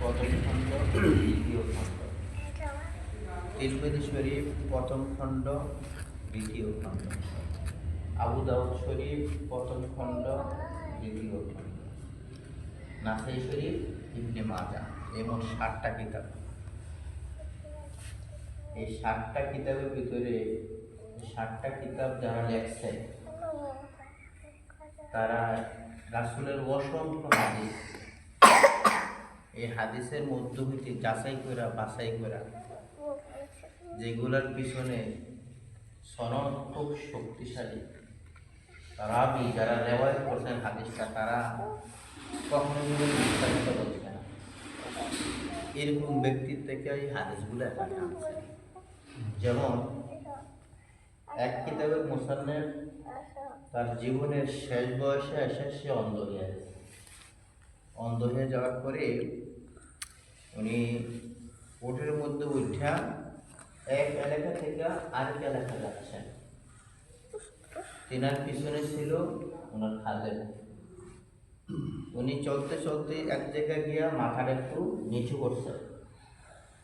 প্রথম খণ্ড দ্বিতীয় খণ্ড। তিরমিজি শরীফ প্রথম খণ্ড দ্বিতীয় খণ্ড। আবু দাউদ শরীফ প্রথম খণ্ড দ্বিতীয় খণ্ড। নাসাই শরীফ ইবনে মাজা এমন ষাটটা কিতাব। এই ষাটটা কিতাবের ভিতরে ষাটটা কিতাব যারা লেখছে, তারা রাসুলের অসংখ্য হাদিস এই হাদিসের মধ্য হইতে যাচাই করা বাছাই করা যেগুলোর পিছনে সনদ খুব শক্তিশালী রাবি যারা রেওয়ায়ত করছেন হাদিসটা, তারা কখনো বিস্তারিত বলছে না। এরকম ব্যক্তির থেকে এই হাদিসগুলো এখানে আনছে যেমন, এক কিতাবের মোসান্নের তার জীবনের শেষ বয়সে এসে সে অন্ধ হয়ে গেছে। অন্ধ হয়ে যাওয়ার পরে উনি ওটের মধ্যে উঠা এক এলাকা থেকে আরেক এলাকা যাচ্ছেন। তেনার পিছনে ছিল ওনার খাদের উনি চলতে চলতে এক জায়গায় গিয়া মাথার একটু নিচু করছে।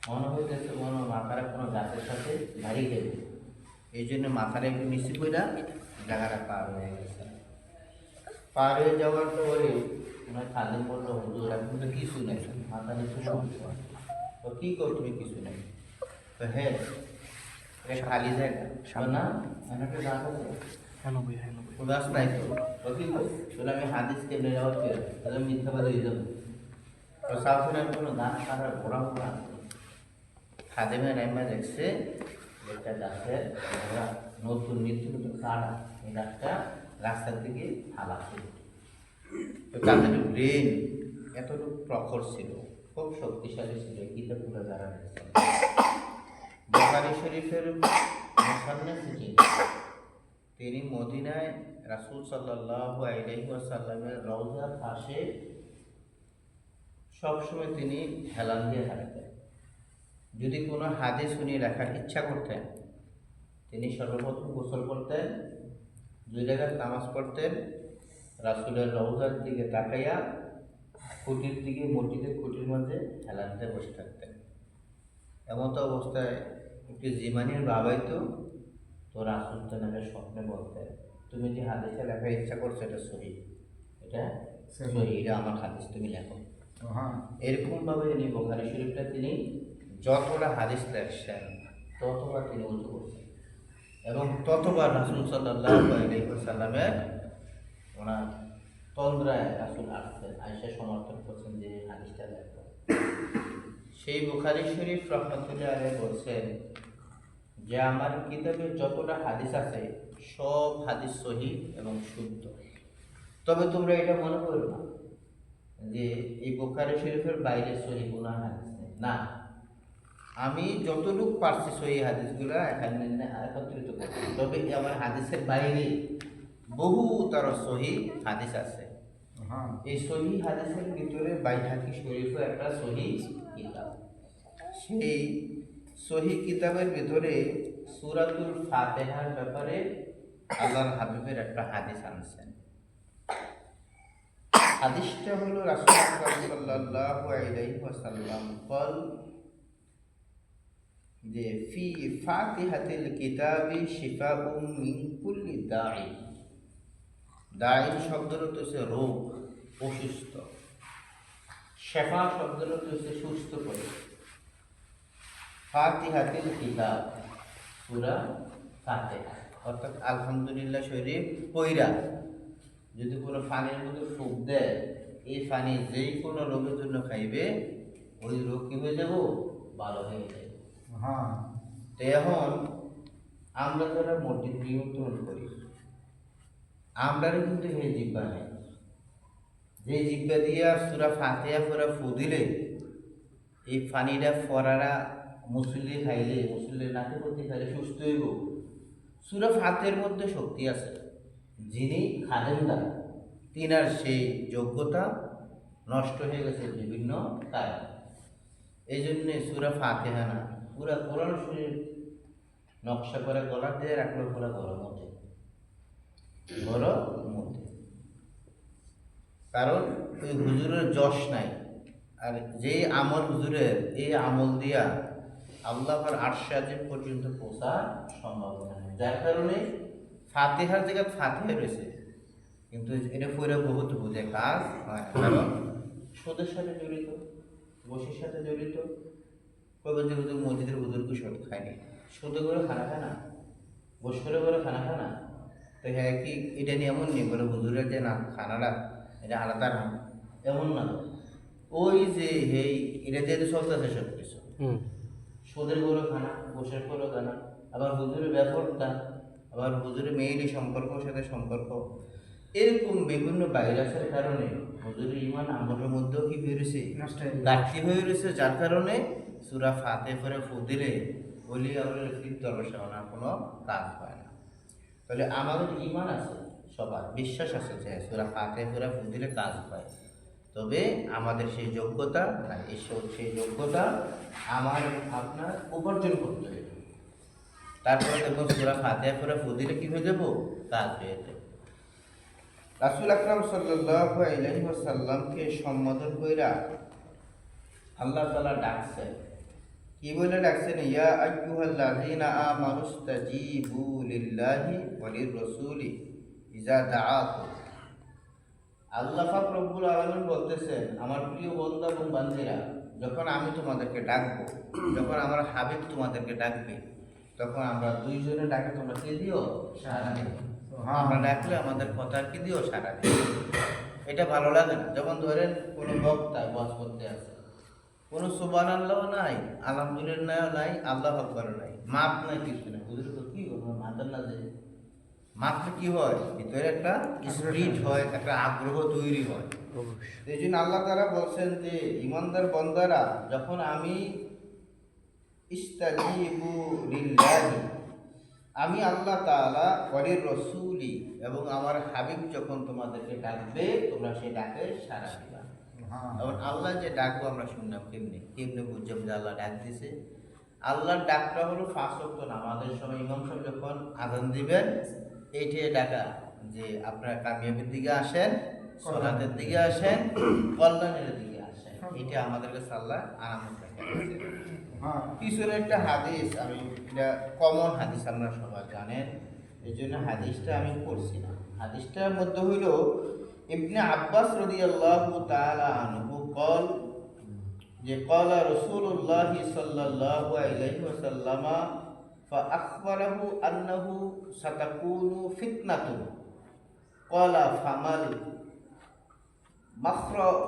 মনে হইতেছে মনে মাথার কোনো গাছের সাথে ভারী দেবে এই জন্য মাথার একটু নিচু করে জায়গাটা পার হয়ে গেছে। পার হয়ে যাওয়ার পরে খাদিম বলল হুজুর এখন তো কিছু নেই মাথা নিচু তো কী কর তুমি কিছু নেই? তো হ্যাঁ এটা খালি জায়গা। গাছ আছে উদাস নাই তো? তো কি কর বলে আমি হাদিস কেমনে যাওয়ার তাহলে হয়ে যাব। তো সাউথের কোনো গাছ কাটার ঘোরা ঘোরা খাদেমে নাইমা দেখছে একটা গাছের নতুন নিত্য নতুন কাটা এই গাছটা রাস্তার দিকে ফালাচ্ছে তো ব্রেন এতটুকু প্রখর ছিল, খুব শক্তিশালী ছিল কিতাবগুলো যারা দেখছেন বুখারী শরীফের মুসান্নাফ যিনি, তিনি মদিনায় রাসূল সাল্লাল্লাহু আলাইহি ওয়াসাল্লামের রওজার পাশে সবসময় তিনি হেলান দিয়ে হাঁটতেন যদি কোনো হাদিস উনি লেখার ইচ্ছা করতেন, তিনি সর্বপ্রথম গোসল করতেন, দুই জায়গায় নামাজ পড়তেন রাসূলের রওজার দিকে তাকাইয়া খুঁটির দিকে মসজিদের খুঁটির মধ্যে হেলান দিয়ে বসে থাকতেন। এমন তো অবস্থায় একটি জিমানির বাবাই তো তো রাসুল তাকে স্বপ্নে বলতেন তুমি যে হাদিসে লেখার ইচ্ছা করছ এটা সহি। এটা সহি। এটা আমার হাদিস তুমি লেখো। হ্যাঁ এরকমভাবে তিনি বোখারি শরীফটা তিনি যতটা হাদিস লেখছেন ততবার তিনি উজু করছেন। এবং ততবার রাসুল সাল্লাহ সাল্লামের ওনার তন্দ্রায় রাসুল আসছেন আয়সা সমর্থন করছেন যে হাদিসটা লেখো সেই বুখারি শরীফ রহমতুল্লাহ আলাই বলছেন, যে আমার কিতাবে যতটা হাদিস আছে, সব হাদিস সহি এবং শুদ্ধ। তবে তোমরা এটা মনে করো না যে এই বোখারি শরীফের বাইরে সহি কোনো হাদিস নেই। না, আমি যতটুকু পারছি সহি হাদিসগুলো এখানে একত্রিত করছি তবে আমার হাদিসের বাইরে বহু তার সহি হাদিস আছে। হ্যাঁ। এই সহি হাদিসের ভিতরে বাইহাকি শরীফও একটা সহি কিতাব। সেই সহি কিতাবের ভিতরে সুরাতুল ফাতেহার ব্যাপারে আল্লাহর হাবিবের একটা হাদিস আনছেন। হাদিসটা হলো রাসূল সাল্লাল্লাহু আলাইহি ওয়াসাল্লাম বল যে ফি ফাতিহাতিল কিতাবি শিফাউম মিন কুল্লি দাঈ। দাঈ শব্দের অর্থ হচ্ছে রোগ অসুস্থ। শেফা শব্দের অর্থ হচ্ছে সুস্থ করে ফাতিহাতিল কিতাব সূরা ফাতিহা। অর্থাৎ আলহামদুলিল্লাহ শরীফ পইরা যদি কোনো পানির মধ্যে ফুক দেয় এই পানি যেই কোনো রোগের জন্য খাইবে ওই রোগ কি হয়ে যাব? ভালো হয়ে যাবে। হ্যাঁ। তো এখন আমরা যারা মসজিদ নিয়ন্ত্রণ করি আমরারও কিন্তু এই জিব্বা নেই। যে জিব্বা দিয়া সুরা ফাতেহা ফোরা ফুদিলে, এই পানিটা ফরারা মুসল্লি খাইলে, মুসল্লির নাকে প্রতি খাইলে সুস্থ হইব। সুরা ফাতের মধ্যে শক্তি আছে। যিনি খাদেন না তিনার সেই যোগ্যতা নষ্ট হয়ে গেছে বিভিন্ন কারণ। এই জন্যে সুরা ফাতেহা না, পুরা কোরআন শরীর নকশা করে গলা দিয়ে রাখল পুরা গলার মধ্যে গলার মধ্যে কারণ ওই হুজুরের যশ নাই। আর যেই আমল হুজুরের, এই আমল দিয়া আল্লাহ আটশাজিব পর্যন্ত পৌঁছা সম্ভাবনা নেই যার কারণে ফাতিহার জায়গায় ফাতিহা রয়েছে। কিন্তু এটা পরে বহুত বুঝে, কাজ। কারণ সুদের সাথে জড়িত, বসির সাথে জড়িত, কবে হুজুর মসজিদের বুজুর্গ সুদ খায়নি। সুদে করে খানা খায় না বস করে করে খানা খায় না। তো হ্যাঁ কি এটা নিয়ে এমন নেই বলে হুজুরের যে না খানাটা এটা আলাদা না এমন না ওই যে এই এটা দিয়ে চলতেছে সব কিছু। হুম। সুদের গরু খানা বসের গরু খানা আবার হুজুরের ব্যাপারটা আবার হুজুরের মেয়েরই সম্পর্ক সাথে সম্পর্ক। এরকম বিভিন্ন ভাইরাসের কারণে হুজুরের ইমান আমলের মধ্যেও কি হয়ে রয়েছে? ঘাটতি হয়ে রয়েছে যার কারণে সুরা ফাতে করে ফুদিলে বলি আমাদের ফির দর্শনা কোনো কাজ হয় না। তাহলে আমাদের ইমান আছে, সবার বিশ্বাস আছে যে সুরা ফাতে করে ফুদিলে কাজ হয়। তবে আমাদের সেই যোগ্যতা নাই ঈশ্বর সেই যোগ্যতা আমার আপনার উপার্জন করতে হবে। তারপরে দেখব সুরা ফাতে করে ফুদিলে কি হয়ে যাব কাজ হয়ে যাবে রাসুল আকরাম সাল্লাল্লাহু আলাইহি ওয়াসাল্লামকে সম্বোধন কইরা আল্লাহ তালা ডাকছেন কি বলে ডাকছেন, ইয়া লিল্লাহি ওয়া লির-রাসূলি ইজা দাআকুম আল্লাহ পাক রব্বুল আলামিন বলতেছেন, আমার প্রিয় বন্ধু এবং বান্ধবীরা যখন আমি তোমাদেরকে ডাকবো, যখন আমার হাবিব তোমাদেরকে ডাকবে, তখন আমরা দুইজনে ডাকে তোমরা কে দিও? সারা দিও। আমরা ডাকলে আমাদের কথা কি দিও? সারা দিও। এটা ভালো লাগে না। যখন ধরেন কোনো বক্তা বস করতে আছে কোনো সুবান আল্লাহ নাই আলহামদুলিল্লাহ নাই আল্লাহ আকবর নাই। মাপ নাই কিছু নাই। হুজুর তো কি করব মাতার না যে মাপলে কি হয়? ভিতরে একটা স্পিরিট হয় একটা আগ্রহ তৈরি হয়। এই জন্য আল্লাহ তারা বলছেন যে ইমানদার বন্দারা যখন আমি ইস্তাজিবু লিল্লাহি আমি আল্লাহ তাআলা ওয়ালির রসুলি এবং আমার হাবিব যখন তোমাদেরকে ডাকবে তোমরা সেই ডাকে সারা দিবা। এবং আল্লাহ যে ডাকবো আমরা শুনলাম কেমনি? কেমনি বুঝলাম যে আল্লাহ ডাক দিছে? আল্লাহর ডাকটা হলো ফার্স্ট অক্ট নামাজের সময় ইমাম সাহেব যখন আজান দিবেন এইটাই ডাকা যে আপনারা কামিয়াবির দিকে আসেন সলাতের দিকে আসেন কল্যাণের দিকে আসেন। এটা আমাদের কাছে আল্লাহ আরাম পিছনে একটা হাদিস আমি এটা কমন হাদিস আপনারা সবাই জানেন এই জন্য হাদিসটা আমি পড়ছি না। হাদিসটার মধ্যে হইল ইবনে আব্বাস রাদিয়াল্লাহু তাআলা আনহু কল যে قال رسول الله صلى الله عليه وسلم فأخبره أنه ستكون فتنة قال فما المخرج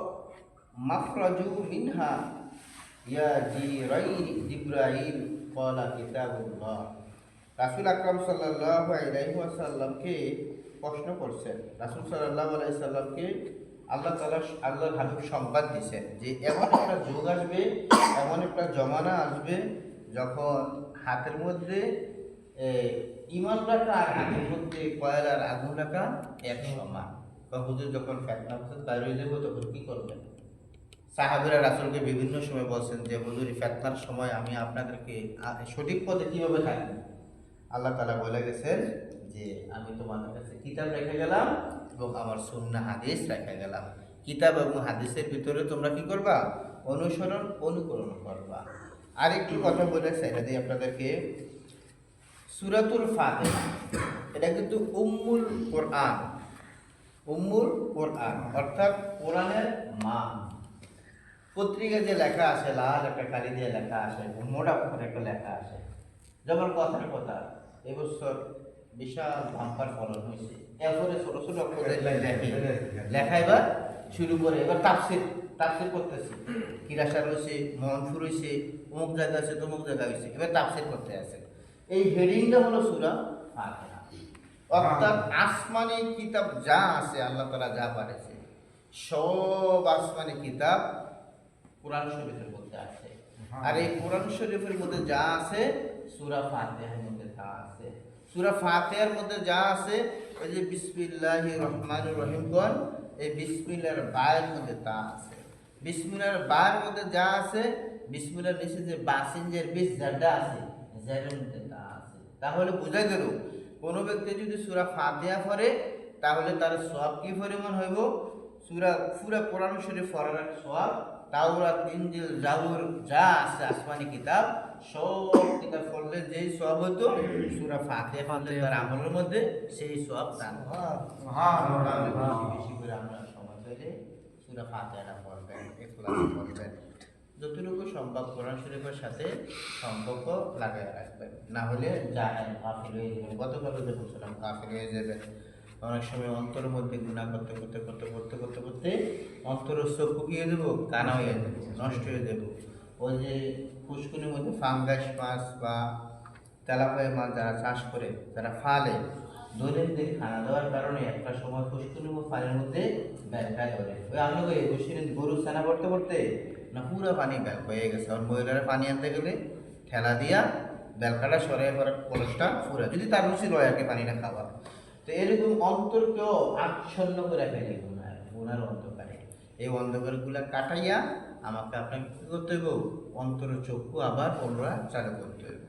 مخرج منها يا جيرين جبرائيل قال كتاب الله রাসুল আকরাম সাল্লাহ আলাইসাল্লামকে প্রশ্ন করছেন। রাসুল সাল্লাহ আলাইসাল্লামকে আল্লাহ তালা আল্লাহর হাবিব সংবাদ দিয়েছেন যে এমন একটা যুগ আসবে, এমন একটা জমানা আসবে যখন হাতের মধ্যে ইমান রাখা আর হাতের মধ্যে কয়লার আগুন রাখা এক সমান বা হুজুর যখন ফ্যাটনা বাইরে হয়ে যাব, তখন কি করবেন? সাহাবিরা রাসুলকে বিভিন্ন সময় বলছেন যে, হুজুর ফেতনার সময় আমি আপনাদেরকে সঠিক পথে কীভাবে থাকব? আল্লাহ তালা বলে গেছেন যে আমি তোমাদের কাছে কিতাব রেখে গেলাম এবং আমার সুন্না হাদিস রেখে গেলাম। কিতাব এবং হাদিসের ভিতরে তোমরা কি করবা? অনুসরণ, অনুকরণ করবা। আরেকটি কথা বলে সেটা দিয়ে আপনাদেরকে সুরাতুল ফাতিহা, এটা কিন্তু উম্মুল কোরআন উম্মুল কোরআন, অর্থাৎ কোরআনের মা পত্রিকা যে লেখা আসে লাল একটা কালি দিয়ে লেখা আসে মোটা একটা লেখা আসে যেমন কথার কথা। এবছর বিশাল বাম্পার ফলন হয়েছে। এরপরে ছোট ছোট অক্ষরে লেখে লেখাইবার শুরু করে এবার তাফসির তাফসির করতেছে। কিরাসা রয়েছে মোহনপুর হয়েছে অমুক জায়গা আছে তমুক জায়গা হয়েছে এবার তাফসির করতে আছে। এই হেডিংটা হলো সুরা ফাতিহা। অর্থাৎ আসমানি কিতাব যা আছে আল্লাহ তালা যা পারেছে সব আসমানি কিতাব কোরআন শরীফের মধ্যে আছে। আর এই কোরআন শরীফের মধ্যে যা আছে সূরা ফাতিহার মধ্যে যা আছে। সূরা ফাতিহার মধ্যে যা আছে ওই যে বিসমিল্লাহির রহমান রহিম কোন? এই বিসমিল্লাহর বায়ের মধ্যে তা আছে। বিসমিল্লাহর বায়ের মধ্যে যা আছে, বিসমিল্লাহর নিচে যে বাসিনজের বিষ জাড্ডা আছে জাড্ডার মধ্যে তা আছে। তাহলে বোঝা গেল, কোনো ব্যক্তি যদি সূরা ফাতিহা পড়ে, তাহলে তার সব কি পরিমাণ হইব? সুরা পুরা কোরআন শরীফ পড়ার সব তাওরাত, ইনজিল, জাবুর, যা আছে আসমানি কিতাব সব কিতাব পড়লে যেই সব হতো সুরা ফাতিহা পড়লে তার আমলের মধ্যে সেই সব দান। বেশি বেশি করে আমরা সময় পেলে সুরা ফাতিহাটা পড়বেন যতটুকু সম্ভব কোরআন শরীফের সাথে সম্পর্ক লাগাই রাখবেন। না হলে জাহেল কাফির হয়ে যাবেন। গতকাল যে বলছিলাম কাফির হয়ে যাবেন। অনেক সময় অন্তরের মধ্যে গুণা করতে করতে করতে করতে করতে করতে অন্তর চোখ শুকিয়ে দেবো কানা হয়ে যাব নষ্ট হয়ে যাব ওই যে পুষ্কুনির মধ্যে ফাঙ্গাস মাছ বা তেলাপয়া মাছ যারা চাষ করে, যারা ফালে, দৈনন্দিন খানা দেওয়ার কারণে একটা সময় পুষ্কুনি ও ফালের মধ্যে ব্যালকা ধরে ওই আমরা ওই বসিনে গরু ছানা পড়তে পড়তে না পুরো পানি হয়ে গেছে। আর মহিলারা পানি আনতে গেলে ঠেলা দিয়া বেলকাটা সরে করার কলসটা ফুরে যদি তার রুচি রয় আর কি খাওয়া। তো এরকম অন্তরকেও আচ্ছন্ন করে ফেলে গুনার গুনার অন্ধকারে। এই অন্ধকারগুলা কাটাইয়া আমাকে আপনাকে কী করতে হইব? অন্তর চক্ষু আবার পুনরায় চালু করতে হইব।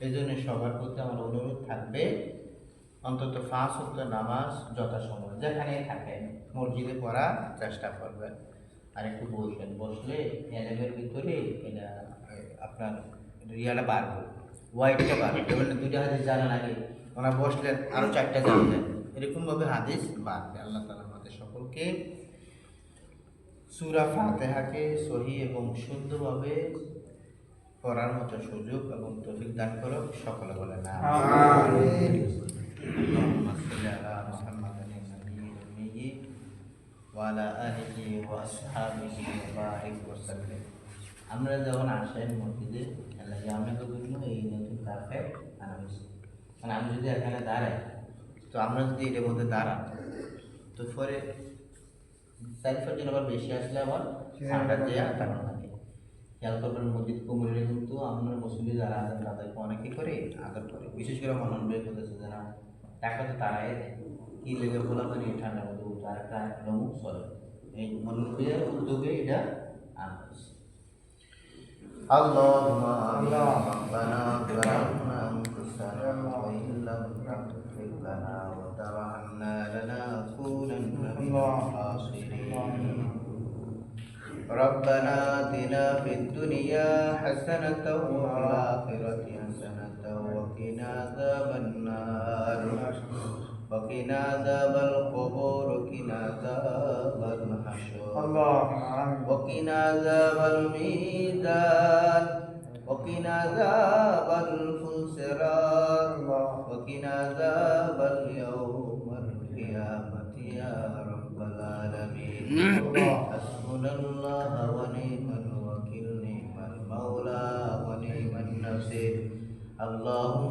এই জন্য সবার প্রতি আমার অনুরোধ থাকবে, অন্তত পাঁচ হপ্ত নামাজ যথাসময় যেখানে থাকেন মসজিদে পড়ার চেষ্টা করবেন। আর একটু বসবেন। বসলে এলেমের ভিতরে এটা আপনার রিয়াটা বাড়বে হোয়াইটটা বাড়বে যেমন দুইটা হাদিস জানার লাগে ওনারা বসলেন আরও চারটা জানলেন। এরকমভাবে হাদিস বাড়বে। আল্লাহ তালা আমাদের সকলকে সুরা ফাতেহাকে সহি এবং শুদ্ধভাবে করার মতো সুযোগ এবং তফিক দান করো সকলে বলে না আমরা যখন আসেন মসজিদে আমি তো বুঝব এই নতুন কাফে আনা মানে আমি যদি এখানে দাঁড়াই, তো আমরা যদি এটার মধ্যে দাঁড়ান তো পরে সাইফের জন্য আবার বেশি আসলে আবার ঠান্ডা দেওয়া কারণ থাকে খেয়াল করবেন মসজিদ কুমুরে কিন্তু আপনার মুসলিম যারা আছেন তাদেরকে অনেকে করে আদর করে বিশেষ করে মনন বের করতেছে যারা টাকা তো তারাই দেয় কি লেগে বলা মানে ঠান্ডার মধ্যে উঠে আর একটা নমুক চলে এই মনন বের উদ্যোগে এটা আনা হয়েছে اللهم ربنا ظلمنا انفسنا وان لم تغفر لنا وترحمنا لنكونن من الخاسرين ربنا آتنا في الدنيا حسنة وفي الآخرة حسنة وقنا عذاب النار. وقنا عذاب القبور وقنا عذاب الحشر. وقنا عذاب الميزان وقنا عذاب الفسران وقنا عذاب اليوم القيامة يا رب العالمين.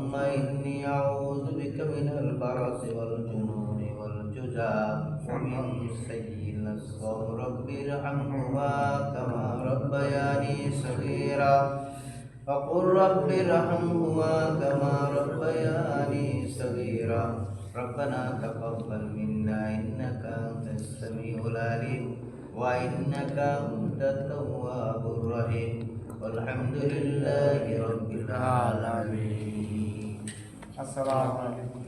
اللهم إني أعوذ بك من البرص والجنون والجزام ومن سيء الأسقام رب ارحمهما كما ربياني صغيرا. وقل رب ارحمهما كما ربياني صغيرا. ربنا تقبل منا إنك أنت السميع العليم. وإنك أنت التواب الرحيم. والحمد لله رب العالمين. আসসালামু আলাইকুম।